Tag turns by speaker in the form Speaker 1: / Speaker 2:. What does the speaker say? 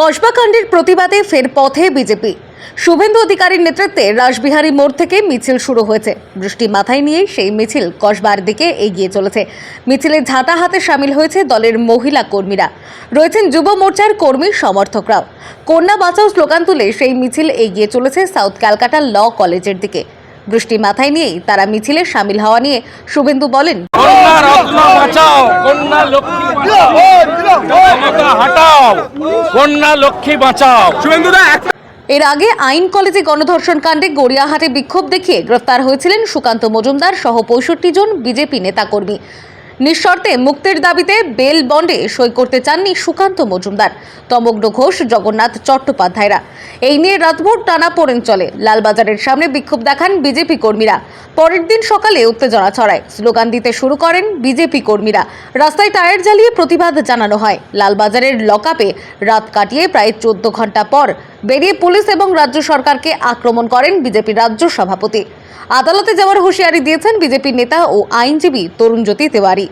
Speaker 1: কসবাকাণ্ডের প্রতিবাদে ফের পথে বিজেপি শুভেন্দু অধিকারীর নেতৃত্বে রাসবিহারী মোড় থেকে মিছিল শুরু হয়েছে বৃষ্টি মাথায় নিয়ে সেই মিছিল কসবার দিকে এগিয়ে চলেছে মিছিলে ঝাঁটা হাতে সামিল হয়েছে দলের মহিলা কর্মীরা রয়েছেন যুব মোর্চার কর্মী সমর্থকরাও কন্যা বাঁচাও স্লোগান তুলে সেই মিছিল এগিয়ে চলেছে সাউথ ক্যালকাটা ল কলেজের দিকে বৃষ্টি মাথায় নিয়েই তারা মিছিলে সামিল হওয়া নিয়ে শুভেন্দু বলেন
Speaker 2: কন্যা রত্ন বাঁচাও কন্যা লক্ষ্মী হাটাও কন্যা লক্ষ্মী বাঁচাও।
Speaker 1: এর আগে আইন কলেজে গণধর্ষণ কাণ্ডে গড়িয়াহাটে বিক্ষোভ দেখিয়ে গ্রেফতার হয়েছিলেন সুকান্ত মজুমদার সহ পঁয়ষট্টি জন বিজেপি নেতাকর্মী। নিঃশর্তে মুক্তির দাবিতে বেল বন্ডে সই করতে চাননি সুকান্ত মজুমদার। তমগ্ন ঘোষ জগন্নাথ চট্টোপাধ্যায়রা। এই নিয়ে রাতভর টানা পড়েন চলে। লালবাজারের সামনে বিক্ষোভ দেখান বিজেপি কর্মীরা। পরের দিন সকালে উত্তেজনা ছড়ায়। স্লোগান দিতে শুরু করেন বিজেপি কর্মীরা। রাস্তায় টায়ার জ্বালিয়ে প্রতিবাদ জানানো হয়। লালবাজারের লকআপে রাত কাটিয়ে প্রায় চোদ্দ ঘণ্টা পর বেরিয়ে পুলিশ এবং রাজ্য সরকারকে আক্রমণ করেন বিজেপি রাজ্য সভাপতি। আদালতে যাওয়ার হুঁশিয়ারি দিয়েছেন বিজেপি নেতা ও আইনজীবী তরুণজ্যোতি তেওয়ারি।